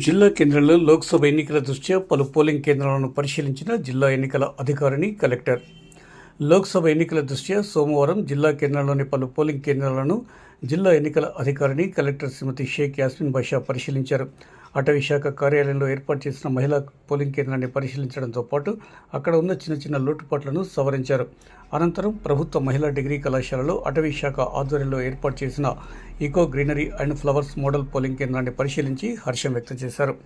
జిల్లా కేంద్రంలో లోక్సభ ఎన్నికల దృష్ట్యా పలు పోలింగ్ కేంద్రాలను పరిశీలించిన జిల్లా ఎన్నికల అధికారిని కలెక్టర్. లోక్సభ ఎన్నికల దృష్ట్యా సోమవారం జిల్లా కేంద్రంలోని పలు పోలింగ్ కేంద్రాలను జిల్లా ఎన్నికల అధికారిని కలెక్టర్ శ్రీమతి షేక్ యాస్మిన్ బాషా పరిశీలించారు. అటవీ శాఖ కార్యాలయంలో ఏర్పాటు చేసిన మహిళా పోలింగ్ కేంద్రాన్ని పరిశీలించడంతో పాటు అక్కడ ఉన్న చిన్న చిన్న లోటుపాట్లను సవరించారు. అనంతరం ప్రభుత్వ మహిళా డిగ్రీ కళాశాలలో అటవీ శాఖ ఆధ్వర్యంలో ఏర్పాటు చేసిన eco greenery and flowers model polling కేంద్రాన్ని పరిశీలించి హర్షం వ్యక్తం చేశారు.